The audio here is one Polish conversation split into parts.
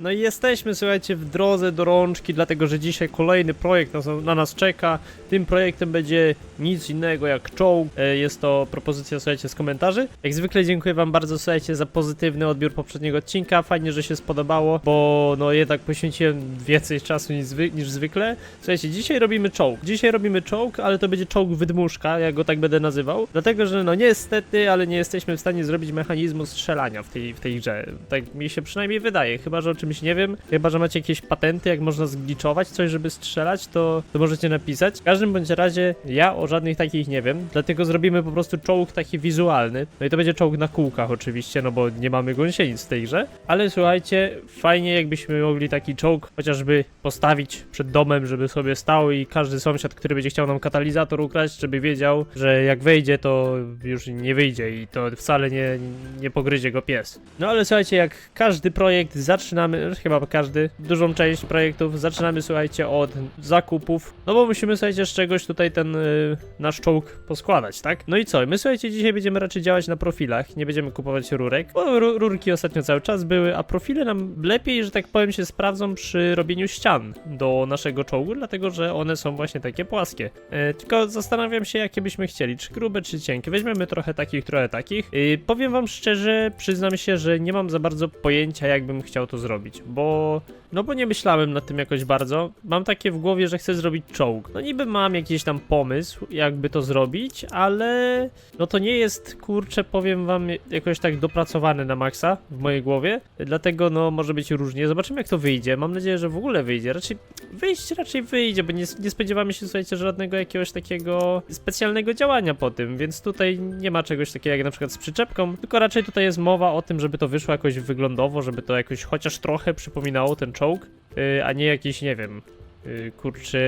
No i jesteśmy, słuchajcie, w drodze do rączki, dlatego że dzisiaj kolejny projekt na nas czeka. Tym projektem będzie nic innego jak czołg. E, Jest to propozycja, słuchajcie, z komentarzy. Jak zwykle dziękuję wam bardzo, słuchajcie, za pozytywny odbiór poprzedniego odcinka. Fajnie, że się spodobało, bo no jednak poświęciłem więcej czasu niż, niż zwykle. Słuchajcie, dzisiaj robimy czołg. Dzisiaj robimy czołg, ale to będzie czołg wydmuszka, ja go tak będę nazywał. Dlatego, że no niestety, ale nie jesteśmy w stanie zrobić mechanizmu strzelania w tej, w tej grze. Tak mi się przynajmniej wydaje, chyba że o czymś nie wiem. Chyba, że macie jakieś patenty, jak można zgliczować coś, żeby strzelać, to, to możecie napisać. W każdym bądź razie ja o żadnych takich nie wiem, dlatego zrobimy po prostu czołg taki wizualny. No i to będzie czołg na kółkach oczywiście, no bo nie mamy gąsienic w tej grze. Ale słuchajcie, fajnie jakbyśmy mogli taki czołg chociażby postawić przed domem, żeby sobie stał i każdy sąsiad, który będzie chciał nam katalizator ukraść, żeby wiedział, że jak wejdzie, to już nie wyjdzie i to wcale nie, nie pogryzie go pies. No ale słuchajcie, jak każdy projekt zaczynamy, chyba każdy, dużą część projektów zaczynamy, słuchajcie, od zakupów, no bo musimy, słuchajcie, z czegoś tutaj ten y, nasz czołg poskładać, tak? No i co? My, słuchajcie, dzisiaj będziemy raczej działać na profilach, nie będziemy kupować rurek, bo ru rurki ostatnio cały czas były, a profile nam lepiej, że tak powiem, się sprawdzą przy robieniu ścian do naszego czołgu, dlatego, że one są właśnie takie płaskie. E, tylko zastanawiam się, jakie byśmy chcieli, czy grube, czy cienkie. Weźmiemy trochę takich, trochę takich. E, powiem wam szczerze, przyznam się, że nie mam za bardzo pojęcia, jak bym chciał to zrobić, bo no bo nie myślałem nad tym jakoś bardzo. Mam takie w głowie, że chcę zrobić czołg. No niby mam jakiś tam pomysł, jakby to zrobić, ale no to nie jest, kurczę, powiem wam, jakoś tak dopracowane na maksa w mojej głowie. Dlatego no może być różnie. Zobaczymy jak to wyjdzie. Mam nadzieję, że w ogóle wyjdzie. Raczej wyjść raczej wyjdzie, bo nie, nie spodziewamy się, słuchajcie, żadnego jakiegoś takiego specjalnego działania po tym, więc tutaj nie ma czegoś takiego jak na przykład z przyczepką, tylko raczej tutaj jest mowa o tym, żeby to wyszło jakoś wyglądowo, żeby to jakoś chociaż trochę przypominało ten czołg, yy, a nie jakiś, nie wiem, yy, kurczę,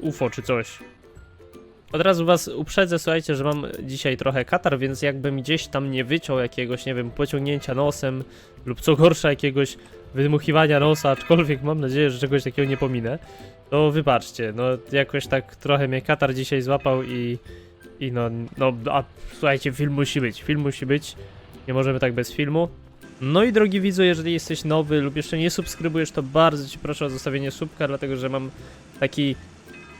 UFO czy coś. Od razu was uprzedzę, słuchajcie, że mam dzisiaj trochę katar, więc jakbym gdzieś tam nie wyciął jakiegoś, nie wiem, pociągnięcia nosem lub co gorsza jakiegoś wydmuchiwania nosa, aczkolwiek mam nadzieję, że czegoś takiego nie pominę, to wybaczcie, no jakoś tak trochę mnie katar dzisiaj złapał i, i no, no, a słuchajcie, film musi być, film musi być, nie możemy tak bez filmu. No i drogi widzu, jeżeli jesteś nowy lub jeszcze nie subskrybujesz, to bardzo Ci proszę o zostawienie subka, dlatego że mam taki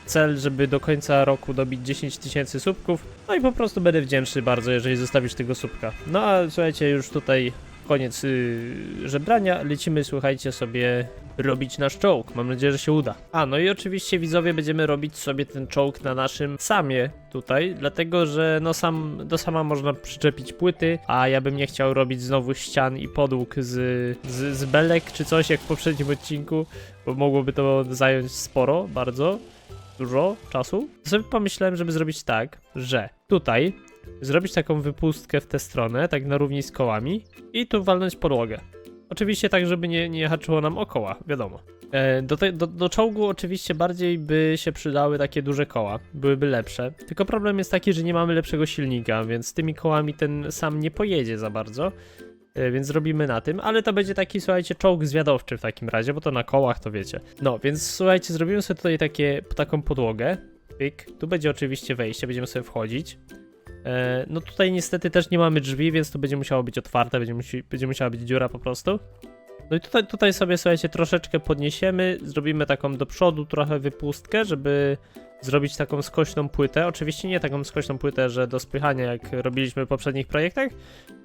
cel, żeby do końca roku dobić 10 tysięcy subków. No i po prostu będę wdzięczny bardzo, jeżeli zostawisz tego subka. No a słuchajcie, już tutaj koniec yy, żebrania. Lecimy, słuchajcie, sobie robić nasz czołg. Mam nadzieję, że się uda. A, no i oczywiście widzowie będziemy robić sobie ten czołg na naszym samie tutaj, dlatego że no sam, do sama można przyczepić płyty, a ja bym nie chciał robić znowu ścian i podłóg z, z, z belek czy coś jak w poprzednim odcinku, bo mogłoby to zająć sporo, bardzo dużo czasu. Sobie pomyślałem, żeby zrobić tak, że tutaj zrobić taką wypustkę w tę stronę, tak na równi z kołami i tu walnąć podłogę. Oczywiście tak, żeby nie, nie haczyło nam o koła, wiadomo. E, do, te, do, do czołgu oczywiście bardziej by się przydały takie duże koła, byłyby lepsze. Tylko problem jest taki, że nie mamy lepszego silnika, więc tymi kołami ten sam nie pojedzie za bardzo. E, Więc zrobimy na tym, ale to będzie taki, słuchajcie, czołg zwiadowczy w takim razie, bo to na kołach to wiecie. No, więc słuchajcie, zrobimy sobie tutaj takie, taką podłogę. Pyk. Tu będzie oczywiście wejście, będziemy sobie wchodzić. E, no tutaj niestety też nie mamy drzwi, więc to będzie musiało być otwarte, będzie, musi, będzie musiała być dziura po prostu. No i tutaj, tutaj sobie, słuchajcie, troszeczkę podniesiemy, zrobimy taką do przodu trochę wypustkę, żeby zrobić taką skośną płytę. Oczywiście nie taką skośną płytę, że do spychania jak robiliśmy w poprzednich projektach,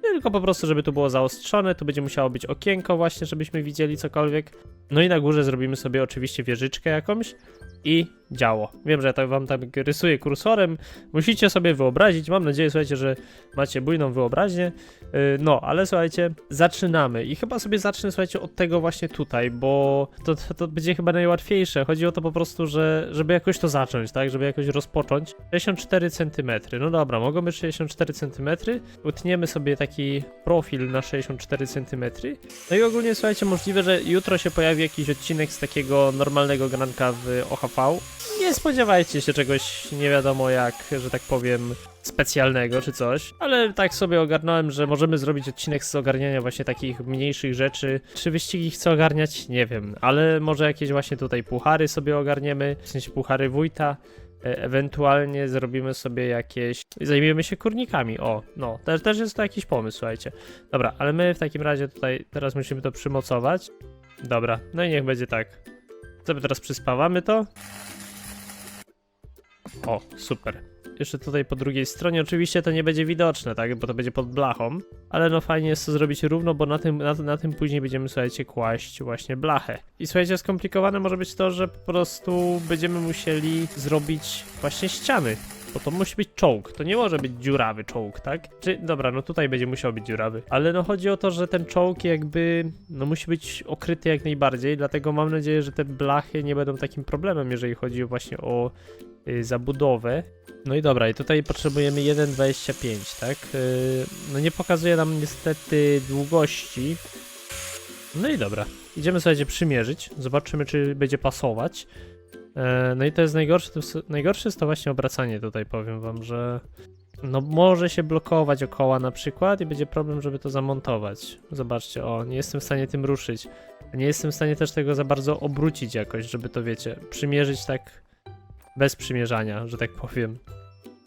tylko po prostu, żeby tu było zaostrzone, tu będzie musiało być okienko właśnie, żebyśmy widzieli cokolwiek. No i na górze zrobimy sobie oczywiście wieżyczkę jakąś i działo. Wiem, że ja tak wam tak rysuję kursorem, musicie sobie wyobrazić, mam nadzieję, słuchajcie, że macie bujną wyobraźnię. Yy, No, ale słuchajcie, zaczynamy i chyba sobie zacznę, słuchajcie, od tego właśnie tutaj, bo to, to, to będzie chyba najłatwiejsze. Chodzi o to po prostu, że żeby jakoś to zacząć, tak, żeby jakoś rozpocząć. 64 cm, no dobra, mogą być 64 cm, utniemy sobie taki profil na 64 cm. No i ogólnie, słuchajcie, możliwe, że jutro się pojawi jakiś odcinek z takiego normalnego granka w OHV. Nie spodziewajcie się czegoś nie wiadomo jak, że tak powiem, specjalnego czy coś, ale tak sobie ogarnąłem, że możemy zrobić odcinek z ogarniania właśnie takich mniejszych rzeczy. Czy wyścigi chcę ogarniać? Nie wiem, ale może jakieś właśnie tutaj puchary sobie ogarniemy, w sensie puchary wójta. E, Ewentualnie zrobimy sobie jakieś. Zajmiemy się kurnikami. O, no, też, też jest to jakiś pomysł, słuchajcie. Dobra, ale my w takim razie tutaj teraz musimy to przymocować. Dobra, no i niech będzie tak. Sobie teraz przyspawamy to. O, super. Jeszcze tutaj po drugiej stronie oczywiście to nie będzie widoczne, tak, bo to będzie pod blachą, ale no fajnie jest to zrobić równo, bo na tym, na, na tym później będziemy, słuchajcie, kłaść właśnie blachę. I słuchajcie, skomplikowane może być to, że po prostu będziemy musieli zrobić właśnie ściany, bo to musi być czołg, to nie może być dziurawy czołg, tak? Czy, dobra, no tutaj będzie musiał być dziurawy, ale no chodzi o to, że ten czołg jakby, no musi być okryty jak najbardziej, dlatego mam nadzieję, że te blachy nie będą takim problemem, jeżeli chodzi właśnie o y, zabudowę. No i dobra, i tutaj potrzebujemy 1,25, tak? Y, no nie pokazuje nam niestety długości. No i dobra, idziemy sobie przymierzyć, zobaczymy czy będzie pasować. E, No i to jest najgorsze, najgorsze jest to właśnie obracanie tutaj, powiem wam, że no może się blokować okoła na przykład i będzie problem, żeby to zamontować. Zobaczcie, o, nie jestem w stanie tym ruszyć. Nie jestem w stanie też tego za bardzo obrócić jakoś, żeby to wiecie, przymierzyć tak bez przymierzania, że tak powiem.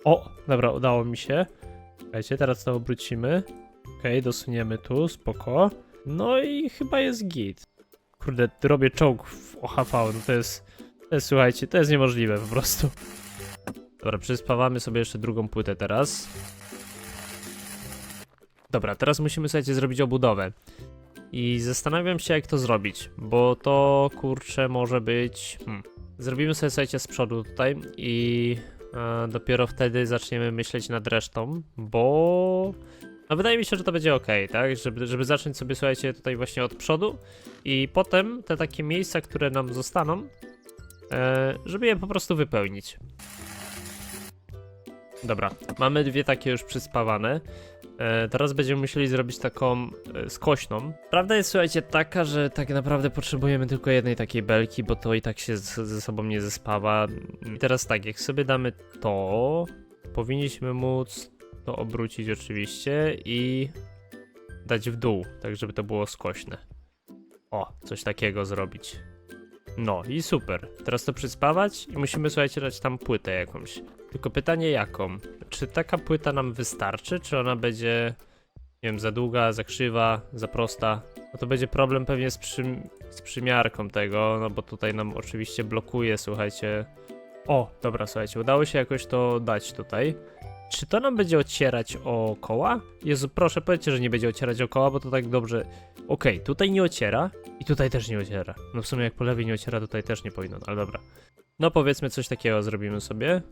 O, dobra, udało mi się. Słuchajcie, teraz to obrócimy. Okej, dosuniemy tu, spoko. No i chyba jest git. Kurde, robię czołg w OHV, no to jest, słuchajcie, to jest niemożliwe po prostu. Dobra, przyspawamy sobie jeszcze drugą płytę teraz. Dobra, teraz musimy, słuchajcie, zrobić obudowę. I zastanawiam się, jak to zrobić, bo to, kurczę, może być... Hmm. Zrobimy sobie, słuchajcie, z przodu tutaj i e, dopiero wtedy zaczniemy myśleć nad resztą, bo... No wydaje mi się, że to będzie ok, tak? Żeby, żeby zacząć sobie, słuchajcie, tutaj właśnie od przodu i potem te takie miejsca, które nam zostaną, e, żeby je po prostu wypełnić. Dobra, mamy dwie takie już przyspawane. E, teraz będziemy musieli zrobić taką e, skośną. Prawda jest, słuchajcie, taka, że tak naprawdę potrzebujemy tylko jednej takiej belki, bo to i tak się ze sobą nie zespawa. I teraz tak, jak sobie damy to, powinniśmy móc to obrócić oczywiście i dać w dół, tak żeby to było skośne. O, coś takiego zrobić. No i super. Teraz to przyspawać i musimy, słuchajcie, dać tam płytę jakąś. Tylko pytanie jaką? Czy taka płyta nam wystarczy, czy ona będzie, nie wiem, za długa, za krzywa, za prosta? No to będzie problem pewnie z, z przymiarką tego, no bo tutaj nam oczywiście blokuje, słuchajcie. O, dobra, słuchajcie, udało się jakoś to dać tutaj. Czy to nam będzie ocierać o koła? Jezu, proszę, powiedzcie, że nie będzie ocierać o koła, bo to tak dobrze... Okej, tutaj nie ociera i tutaj też nie ociera. No w sumie jak po lewej nie ociera, tutaj też nie powinno, ale dobra. No powiedzmy coś takiego zrobimy sobie.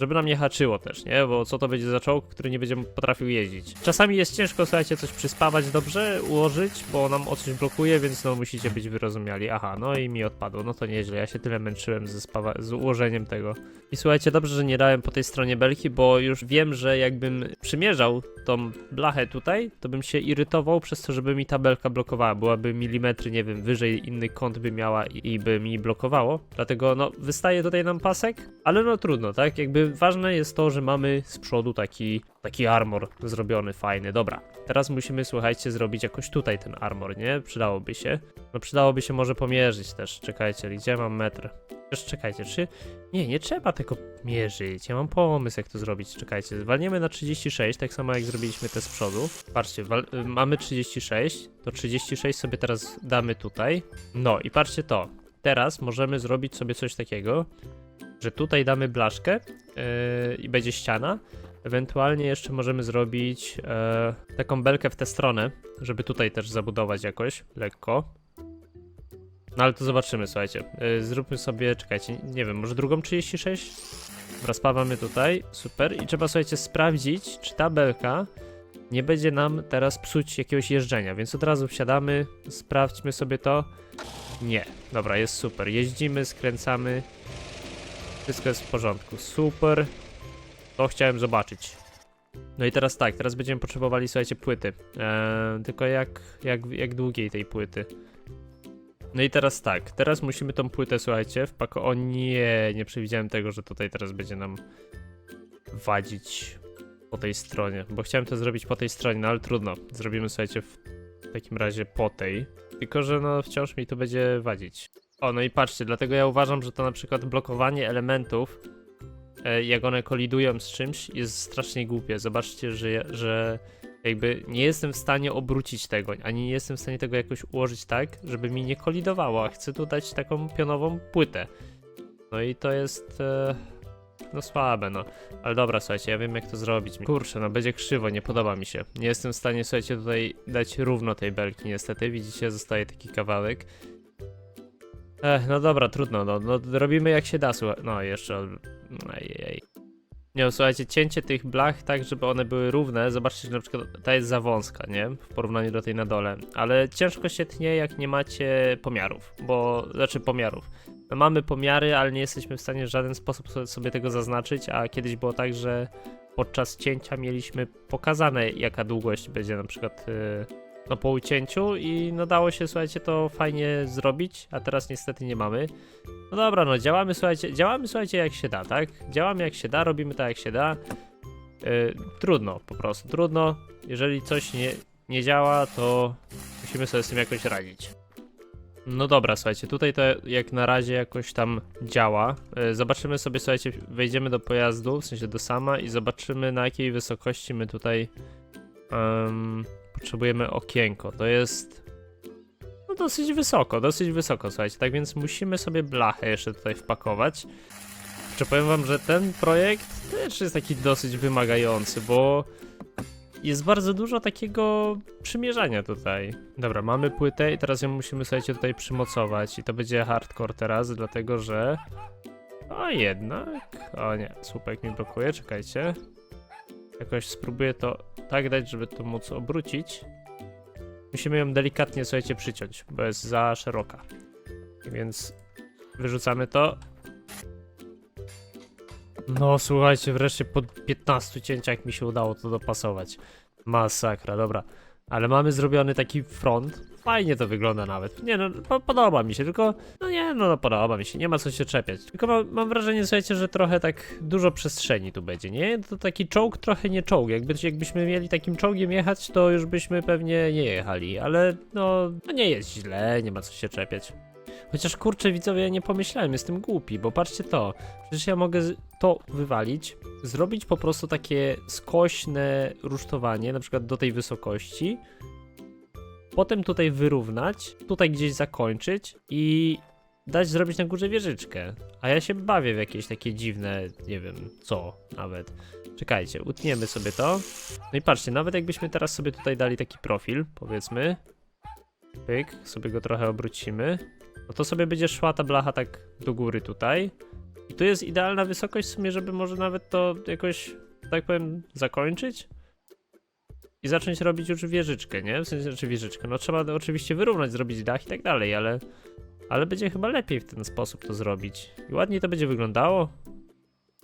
Żeby nam nie haczyło też, nie? Bo co to będzie za czołg, który nie będzie potrafił jeździć. Czasami jest ciężko, słuchajcie, coś przyspawać dobrze, ułożyć, bo nam o coś blokuje, więc no musicie być wyrozumiali. Aha, no i mi odpadło, no to nieźle, ja się tyle męczyłem ze spawa- z ułożeniem tego. I słuchajcie, dobrze, że nie dałem po tej stronie belki, bo już wiem, że jakbym przymierzał tą blachę tutaj, to bym się irytował przez to, żeby mi ta belka blokowała. Byłaby milimetry, nie wiem, wyżej inny kąt by miała i, i by mi blokowało. Dlatego, no, wystaje tutaj nam pasek, ale no trudno, tak? Jakby ważne jest to, że mamy z przodu taki, taki armor zrobiony, fajny. Dobra, teraz musimy, słuchajcie, zrobić jakoś tutaj ten armor, nie? Przydałoby się. No przydałoby się może pomierzyć też. Czekajcie, gdzie mam metr? Jeszcze czekajcie, czy... Nie, nie trzeba tego mierzyć. Ja mam pomysł, jak to zrobić. Czekajcie, walniemy na 36, tak samo jak zrobiliśmy te z przodu. Patrzcie, y, mamy 36, to 36 sobie teraz damy tutaj. No i patrzcie to. Teraz możemy zrobić sobie coś takiego, że tutaj damy blaszkę yy, i będzie ściana. Ewentualnie jeszcze możemy zrobić yy, taką belkę w tę stronę, żeby tutaj też zabudować jakoś lekko. No ale to zobaczymy, słuchajcie. Yy, zróbmy sobie, czekajcie, nie wiem, może drugą 36? Rozpawamy tutaj, super. I trzeba, słuchajcie, sprawdzić, czy ta belka nie będzie nam teraz psuć jakiegoś jeżdżenia, więc od razu wsiadamy, sprawdźmy sobie to. Nie, dobra, jest super. Jeździmy, skręcamy. Wszystko jest w porządku, super. To chciałem zobaczyć. No i teraz tak, teraz będziemy potrzebowali, słuchajcie, płyty. Eee, tylko jak, jak, jak długiej tej płyty? No i teraz tak, teraz musimy tą płytę, słuchajcie, wpako... O nie, nie przewidziałem tego, że tutaj teraz będzie nam wadzić po tej stronie, bo chciałem to zrobić po tej stronie, no ale trudno. Zrobimy, słuchajcie, w takim razie po tej. Tylko, że no wciąż mi to będzie wadzić. O, no i patrzcie, dlatego ja uważam, że to na przykład blokowanie elementów, e, jak one kolidują z czymś, jest strasznie głupie. Zobaczcie, że, że Jakby nie jestem w stanie obrócić tego, ani nie jestem w stanie tego jakoś ułożyć tak, żeby mi nie kolidowało, a chcę tu dać taką pionową płytę. No i to jest... E, no słabe, no. Ale dobra, słuchajcie, ja wiem jak to zrobić. Kurczę, no będzie krzywo, nie podoba mi się. Nie jestem w stanie, słuchajcie, tutaj dać równo tej belki, niestety. Widzicie, zostaje taki kawałek. Ech, no dobra, trudno, no, no robimy jak się da, słuchaj. No, jeszcze... Ejej. Nie, no, słuchajcie, cięcie tych blach tak, żeby one były równe. Zobaczcie, że na przykład ta jest za wąska, nie? W porównaniu do tej na dole. Ale ciężko się tnie, jak nie macie pomiarów, bo... Znaczy pomiarów. No, mamy pomiary, ale nie jesteśmy w stanie w żaden sposób so- sobie tego zaznaczyć, a kiedyś było tak, że podczas cięcia mieliśmy pokazane, jaka długość będzie na przykład yy, no, po ucięciu i no dało się, słuchajcie, to fajnie zrobić, a teraz niestety nie mamy. No dobra, no działamy, słuchajcie, działamy, słuchajcie, jak się da, tak? Działamy jak się da, robimy tak jak się da. Yy, trudno, po prostu, trudno. Jeżeli coś nie, nie działa, to musimy sobie z tym jakoś radzić. No dobra, słuchajcie, tutaj to jak na razie jakoś tam działa. Yy, Zobaczymy sobie, słuchajcie, wejdziemy do pojazdu, w sensie do sama i zobaczymy na jakiej wysokości my tutaj em, potrzebujemy okienko. To jest no dosyć wysoko, dosyć wysoko, słuchajcie, tak więc musimy sobie blachę jeszcze tutaj wpakować. Czy powiem wam, że ten projekt też jest taki dosyć wymagający, bo jest bardzo dużo takiego przymierzania tutaj. Dobra, mamy płytę i teraz ją musimy, słuchajcie, tutaj przymocować i to będzie hardcore teraz, dlatego że... A jednak... O nie, słupek mi blokuje, czekajcie. Jakoś spróbuję to tak dać, żeby to móc obrócić. Musimy ją delikatnie, słuchajcie, przyciąć, bo jest za szeroka. Więc wyrzucamy to. No słuchajcie, wreszcie po 15 cięciach mi się udało to dopasować. Masakra, dobra. Ale mamy zrobiony taki front. Fajnie to wygląda nawet. Nie no, po, podoba mi się, tylko. No no, podoba mi się, nie ma co się czepiać. Tylko mam, mam wrażenie, słuchajcie, że trochę tak dużo przestrzeni tu będzie, nie? To taki czołg trochę nie czołg. Jakby, jakbyśmy mieli takim czołgiem jechać, to już byśmy pewnie nie jechali, ale no, no nie jest źle, nie ma co się czepiać. Chociaż kurczę widzowie, ja nie pomyślałem, jestem głupi, bo patrzcie to. Przecież ja mogę to wywalić, zrobić po prostu takie skośne rusztowanie, na przykład do tej wysokości. Potem tutaj wyrównać, tutaj gdzieś zakończyć i dać zrobić na górze wieżyczkę. A ja się bawię w jakieś takie dziwne, nie wiem co nawet. Czekajcie, utniemy sobie to. No i patrzcie, nawet jakbyśmy teraz sobie tutaj dali taki profil, powiedzmy. Pyk, sobie go trochę obrócimy. No to sobie będzie szła ta blacha tak do góry tutaj. I tu jest idealna wysokość w sumie, żeby może nawet to jakoś, tak powiem, zakończyć. I zacząć robić już wieżyczkę, nie? W sensie, czy wieżyczkę. No trzeba oczywiście wyrównać, zrobić dach i tak dalej, ale... Ale będzie chyba lepiej w ten sposób to zrobić. I ładniej to będzie wyglądało.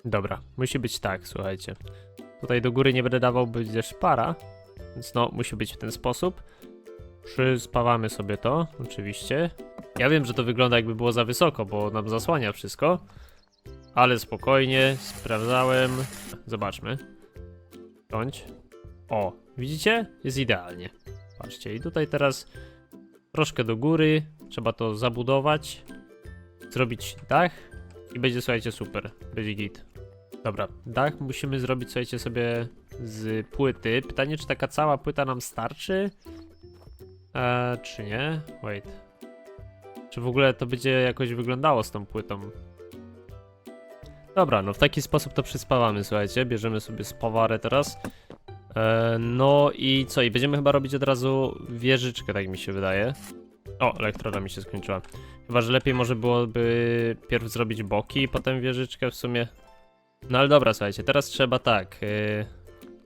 Dobra, musi być tak, słuchajcie. Tutaj do góry nie będę dawał, będzie szpara. Więc no, musi być w ten sposób. Przyspawamy sobie to, oczywiście. Ja wiem, że to wygląda jakby było za wysoko, bo nam zasłania wszystko. Ale spokojnie, sprawdzałem. Zobaczmy. Bądź. O, widzicie? Jest idealnie. Patrzcie, i tutaj teraz troszkę do góry. Trzeba to zabudować. Zrobić dach. I będzie, słuchajcie, super. Będzie git. Dobra, dach musimy zrobić, słuchajcie, sobie z płyty. Pytanie, czy taka cała płyta nam starczy? Eee, czy nie? Wait. Czy w ogóle to będzie jakoś wyglądało z tą płytą? Dobra, no w taki sposób to przyspawamy, słuchajcie. Bierzemy sobie spawarę teraz. E, no i co? I będziemy chyba robić od razu wieżyczkę, tak mi się wydaje. O, elektroda mi się skończyła. Chyba, że lepiej może byłoby pierw zrobić boki potem wieżyczkę w sumie. No ale dobra, słuchajcie, teraz trzeba tak. e,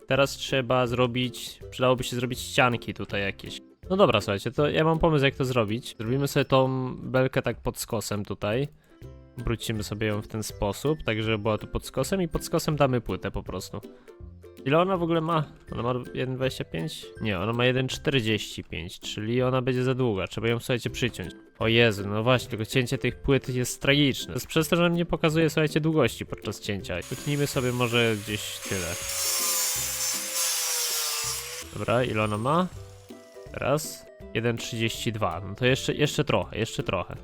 teraz trzeba zrobić. Przydałoby się zrobić ścianki tutaj jakieś. No dobra, słuchajcie, to ja mam pomysł, jak to zrobić. Zrobimy sobie tą belkę tak pod skosem tutaj. Wrócimy sobie ją w ten sposób, tak żeby była tu pod skosem i pod skosem damy płytę po prostu. Ile ona w ogóle ma? Ona ma 1,25? Nie, ona ma 1,45, czyli ona będzie za długa. Trzeba ją, słuchajcie, przyciąć. O Jezu, no właśnie, tylko cięcie tych płyt jest tragiczne. To jest przez to, że nie pokazuje, słuchajcie, długości podczas cięcia. Utnijmy sobie może gdzieś tyle. Dobra, ile ona ma? Teraz 1,32. No to jeszcze, jeszcze trochę, jeszcze trochę.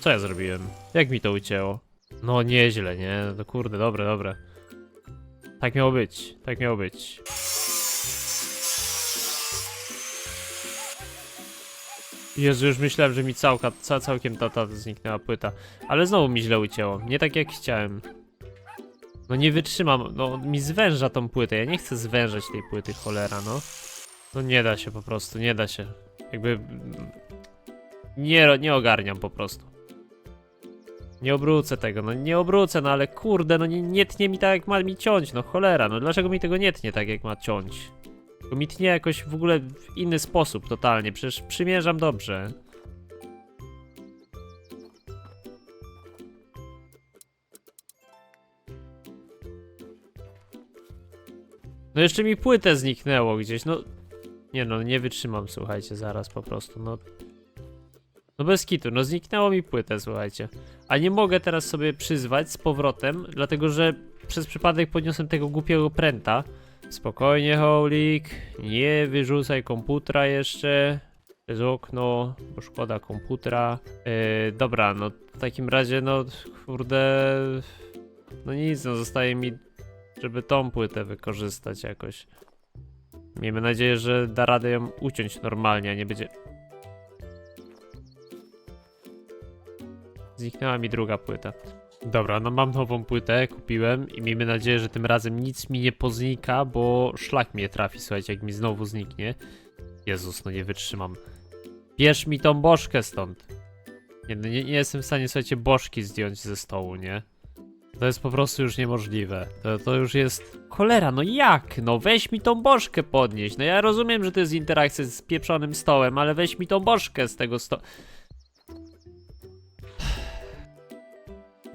Co ja zrobiłem? Jak mi to ucięło? No nieźle, nie? No kurde, dobre, dobre. Tak miało być, tak miało być. Jezu, już myślałem, że mi całka, ca, całkiem ta, ta zniknęła płyta. Ale znowu mi źle ucięło. Nie tak jak chciałem. No nie wytrzymam, no mi zwęża tą płytę. Ja nie chcę zwężać tej płyty, cholera, no. No nie da się po prostu, nie da się. Jakby... mm, Nie, nie ogarniam po prostu. Nie obrócę tego, no nie obrócę, no ale kurde, no nie, nie tnie mi tak jak ma mi ciąć, no cholera, no dlaczego mi tego nie tnie tak jak ma ciąć? Tylko mi tnie jakoś w ogóle w inny sposób totalnie, przecież przymierzam dobrze. No jeszcze mi płytę zniknęło gdzieś, no... Nie no, nie wytrzymam, słuchajcie, zaraz po prostu, no... No bez kitu, no zniknęło mi płytę, słuchajcie. A nie mogę teraz sobie przyzwać z powrotem, dlatego że przez przypadek podniosłem tego głupiego pręta. Spokojnie, Holik, nie wyrzucaj komputera jeszcze przez okno, bo szkoda komputera. Yy, dobra, no w takim razie, no kurde, no nic, no zostaje mi, żeby tą płytę wykorzystać jakoś. Miejmy nadzieję, że da radę ją uciąć normalnie, a nie będzie... Zniknęła mi druga płyta. Dobra, no mam nową płytę, kupiłem i miejmy nadzieję, że tym razem nic mi nie poznika, bo szlak mnie trafi, słuchajcie, jak mi znowu zniknie. Jezus, no nie wytrzymam. Bierz mi tą bożkę stąd. Nie, no nie, nie jestem w stanie, słuchajcie, bożki zdjąć ze stołu, nie? To jest po prostu już niemożliwe. To, to już jest... Cholera, no jak? No weź mi tą bożkę podnieść. No ja rozumiem, że to jest interakcja z pieprzonym stołem, ale weź mi tą bożkę z tego stołu.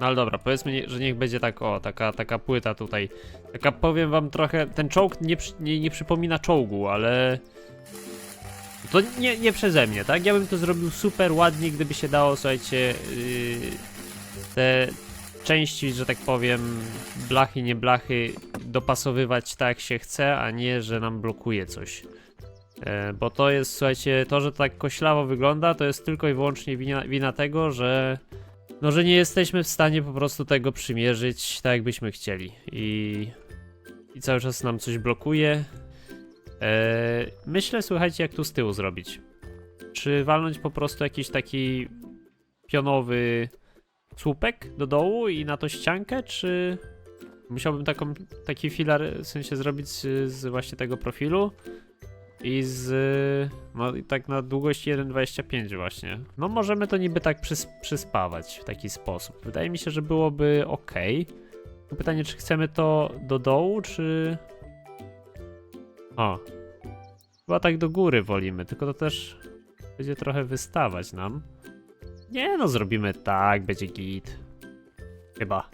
No ale dobra, powiedzmy, że niech będzie tak, o, taka, taka płyta tutaj. Taka, powiem wam trochę, ten czołg nie, nie, nie przypomina czołgu, ale... To nie, nie przeze mnie, tak? Ja bym to zrobił super ładnie, gdyby się dało, słuchajcie, yy, te części, że tak powiem, blachy, nie blachy, dopasowywać tak jak się chce, a nie, że nam blokuje coś. E, bo to jest, słuchajcie, to, że tak koślawo wygląda, to jest tylko i wyłącznie wina, wina tego, że no, że nie jesteśmy w stanie po prostu tego przymierzyć tak, jakbyśmy chcieli. I, i cały czas nam coś blokuje. E, myślę, słuchajcie, jak tu z tyłu zrobić. Czy walnąć po prostu jakiś taki pionowy słupek do dołu i na to ściankę, czy musiałbym taką, taki filar w sensie zrobić z, z właśnie tego profilu i z no i tak na długość 1.25 właśnie. No możemy to niby tak przys przyspawać w taki sposób. Wydaje mi się, że byłoby ok. Pytanie, czy chcemy to do dołu, czy... O. Chyba tak do góry wolimy, tylko to też będzie trochę wystawać nam. Nie no, zrobimy tak, będzie git. Chyba.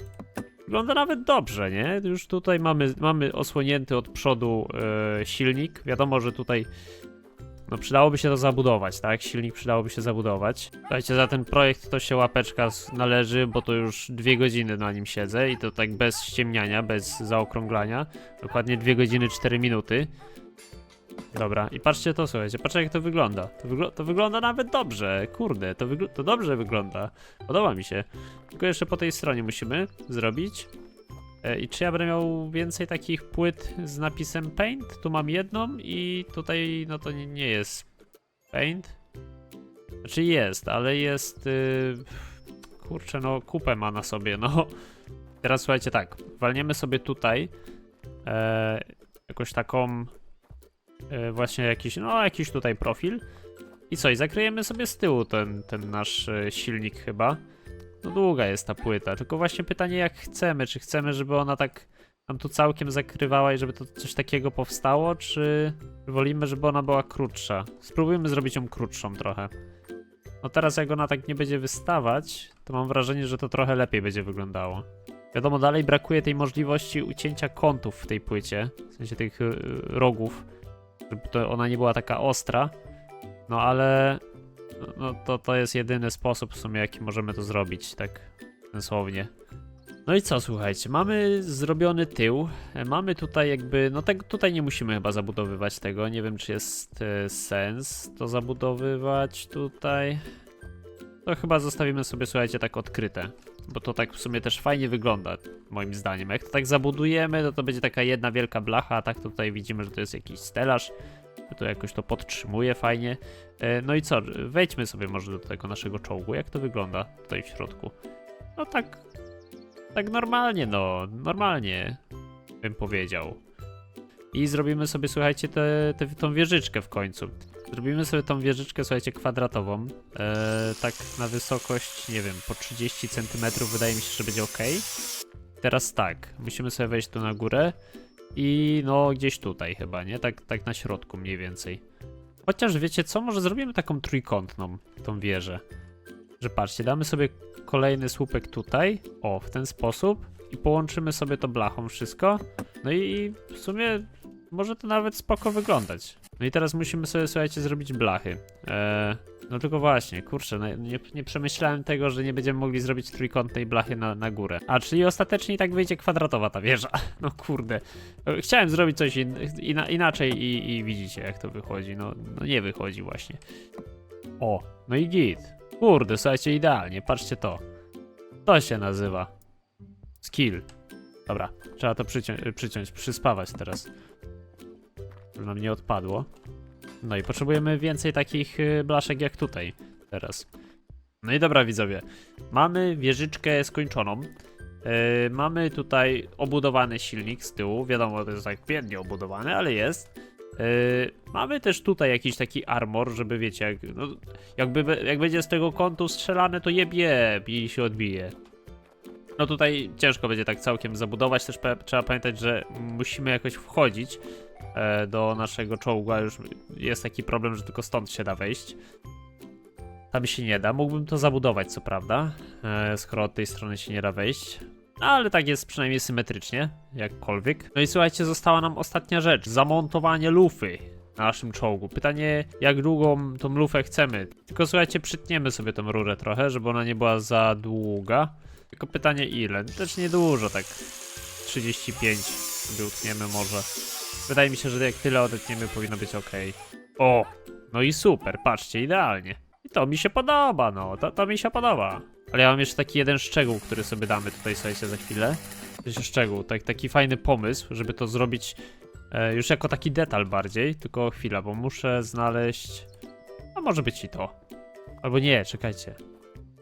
Wygląda nawet dobrze, nie? Już tutaj mamy, mamy osłonięty od przodu e, silnik. Wiadomo, że tutaj no przydałoby się to zabudować, tak? Silnik przydałoby się zabudować. Słuchajcie, za ten projekt to się łapeczka należy, bo to już dwie godziny na nim siedzę i to tak bez ściemniania, bez zaokrąglania. Dokładnie dwie godziny 4 minuty. Dobra, i patrzcie to, słuchajcie, patrzcie jak to wygląda. To, wygl to wygląda nawet dobrze, kurde, to, wygl- to dobrze wygląda. Podoba mi się. Tylko jeszcze po tej stronie musimy zrobić. E, I czy ja będę miał więcej takich płyt z napisem Paint? Tu mam jedną i tutaj no to nie, nie jest Paint. Znaczy jest, ale jest... Yy, kurczę, no kupę ma na sobie, no. Teraz słuchajcie, tak, walniemy sobie tutaj e, taką właśnie jakiś, no jakiś tutaj profil. I co, i zakryjemy sobie z tyłu ten, ten nasz e, silnik chyba. No długa jest ta płyta, tylko właśnie pytanie jak chcemy, czy chcemy, żeby ona tak nam tu całkiem zakrywała i żeby to coś takiego powstało, czy wolimy, żeby ona była krótsza? Spróbujmy zrobić ją krótszą trochę. No teraz jak ona tak nie będzie wystawać, to mam wrażenie, że to trochę lepiej będzie wyglądało. Wiadomo, dalej brakuje tej możliwości ucięcia kątów w tej płycie, w sensie tych y, rogów, żeby to ona nie była taka ostra. No ale no, no to, to jest jedyny sposób w sumie, jaki możemy to zrobić, tak sensownie. No i co, słuchajcie, mamy zrobiony tył, e, mamy tutaj jakby, no tak, tutaj nie musimy chyba zabudowywać tego, nie wiem czy jest e, sens to zabudowywać tutaj. To chyba zostawimy sobie, słuchajcie, tak odkryte. Bo to tak w sumie też fajnie wygląda, moim zdaniem. Jak to tak zabudujemy, to to będzie taka jedna wielka blacha, a tak to tutaj widzimy, że to jest jakiś stelaż, to jakoś to podtrzymuje fajnie. E, No i co, wejdźmy sobie może do tego naszego czołgu, jak to wygląda tutaj w środku. No tak, tak normalnie, no, normalnie bym powiedział. I zrobimy sobie, słuchajcie, tę wieżyczkę w końcu. Zrobimy sobie tą wieżyczkę, słuchajcie, kwadratową. E, tak na wysokość, nie wiem, po 30 cm wydaje mi się, że będzie ok. Teraz tak, musimy sobie wejść tu na górę i no gdzieś tutaj chyba, nie? Tak, tak na środku mniej więcej. Chociaż wiecie co, może zrobimy taką trójkątną, tą wieżę. Że patrzcie, damy sobie kolejny słupek tutaj, o, w ten sposób i połączymy sobie to blachą wszystko. No i w sumie może to nawet spoko wyglądać. No i teraz musimy sobie, słuchajcie, zrobić blachy. Eee, no tylko właśnie, kurczę, no, nie, nie przemyślałem tego, że nie będziemy mogli zrobić trójkątnej blachy na, na górę. A, czyli ostatecznie i tak wyjdzie kwadratowa ta wieża. No kurde. Chciałem zrobić coś in, ina, inaczej i, i widzicie jak to wychodzi. No, no nie wychodzi właśnie. O, no i git. Kurde, słuchajcie, idealnie, patrzcie to. To się nazywa skill. Dobra, trzeba to przyciąć przyspawać teraz. Żeby nam nie odpadło. No i potrzebujemy więcej takich y, blaszek jak tutaj teraz. No i dobra widzowie, mamy wieżyczkę skończoną. Yy, mamy tutaj obudowany silnik z tyłu, wiadomo to jest tak biednie obudowany, ale jest. Yy, mamy też tutaj jakiś taki armor, żeby wiecie, jak, no, jakby, jak będzie z tego kątu strzelane, to jebie i się odbije. No tutaj ciężko będzie tak całkiem zabudować, też trzeba pamiętać, że musimy jakoś wchodzić do naszego czołgu, a już jest taki problem, że tylko stąd się da wejść. Tam się nie da, mógłbym to zabudować co prawda, e, skoro od tej strony się nie da wejść. No, ale tak jest przynajmniej symetrycznie, jakkolwiek. No i słuchajcie, została nam ostatnia rzecz, zamontowanie lufy na naszym czołgu. Pytanie, jak długą tą lufę chcemy. Tylko słuchajcie, przytniemy sobie tą rurę trochę, żeby ona nie była za długa. Tylko pytanie ile? Też nie dużo, tak 35 sobie utniemy może. Wydaje mi się, że jak tyle odetniemy powinno być ok. O! No i super, patrzcie, idealnie. I to mi się podoba, no, to, to mi się podoba. Ale ja mam jeszcze taki jeden szczegół, który sobie damy tutaj, słuchajcie, za chwilę. Jeszcze szczegół, tak, taki fajny pomysł, żeby to zrobić e, już jako taki detal bardziej. Tylko chwila, bo muszę znaleźć... A może być i to. Albo nie, czekajcie.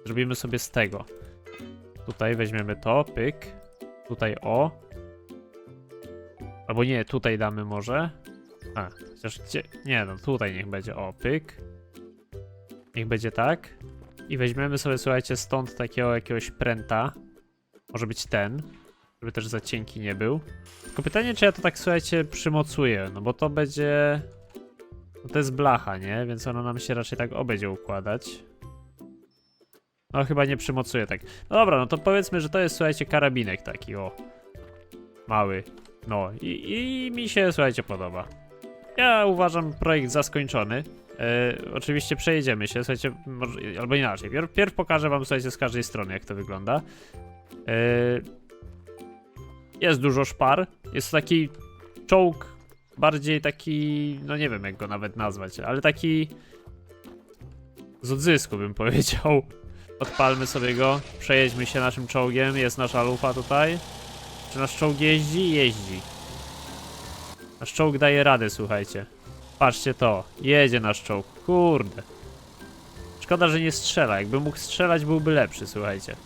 Zrobimy sobie z tego. Tutaj weźmiemy to, pyk. Tutaj o. Albo nie, tutaj damy może. A, chociaż gdzie... Nie, no tutaj niech będzie o, pyk. Niech będzie tak. I weźmiemy sobie, słuchajcie, stąd takiego jakiegoś pręta. Może być ten, żeby też za cienki nie był. Tylko pytanie, czy ja to tak, słuchajcie, przymocuję, no bo to będzie... No to jest blacha, nie? Więc ona nam się raczej tak obędzie układać. No chyba nie przymocuję tak. No dobra, no to powiedzmy, że to jest, słuchajcie, karabinek taki, o. Mały. No i, i mi się, słuchajcie, podoba. Ja uważam projekt za skończony. E, oczywiście przejedziemy się, słuchajcie, może, albo inaczej. Pierw, pierw pokażę wam, słuchajcie, z każdej strony, jak to wygląda. E, jest dużo szpar. Jest taki czołg, bardziej taki, no nie wiem jak go nawet nazwać, ale taki z odzysku bym powiedział. Odpalmy sobie go, przejedźmy się naszym czołgiem, jest nasza lufa tutaj. Czy nasz czołg jeździ? Jeździ. Nasz czołg daje radę, słuchajcie. Patrzcie to, jedzie nasz czołg, kurde. Szkoda, że nie strzela, jakby mógł strzelać byłby lepszy, słuchajcie.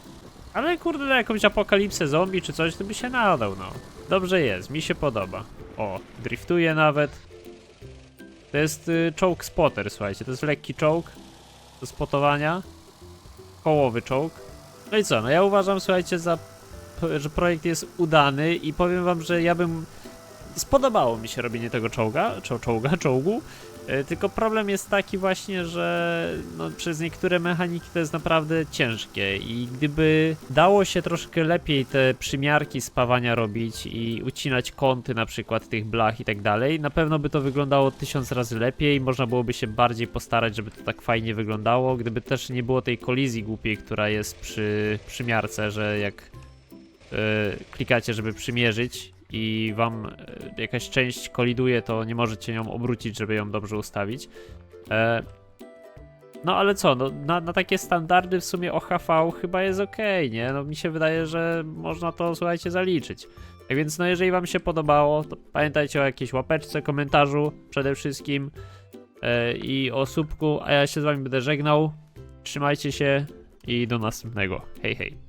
Ale kurde, na jakąś apokalipsę zombie czy coś, to by się nadał, no. Dobrze jest, mi się podoba. O, driftuje nawet. To jest y, czołg spotter, słuchajcie, to jest lekki czołg do spotowania. Kołowy czołg. No i co, no ja uważam, słuchajcie, za, że projekt jest udany i powiem wam, że ja bym spodobało mi się robienie tego czołga, czo, czołga, czołgu. E, Tylko problem jest taki właśnie, że no, przez niektóre mechaniki to jest naprawdę ciężkie i gdyby dało się troszkę lepiej te przymiarki spawania robić i ucinać kąty na przykład tych blach i tak dalej, na pewno by to wyglądało tysiąc razy lepiej, można byłoby się bardziej postarać, żeby to tak fajnie wyglądało, gdyby też nie było tej kolizji głupiej, która jest przy przymiarce, że jak klikacie, żeby przymierzyć i wam e, jakaś część koliduje, to nie możecie ją obrócić, żeby ją dobrze ustawić. E, No ale co, no, na, na takie standardy w sumie OHV chyba jest okej, nie? No mi się wydaje, że można to, słuchajcie, zaliczyć. Tak więc, no jeżeli wam się podobało, to pamiętajcie o jakiejś łapeczce, komentarzu przede wszystkim e, i o słupku, a ja się z wami będę żegnał. Trzymajcie się i do następnego. Hej, hej.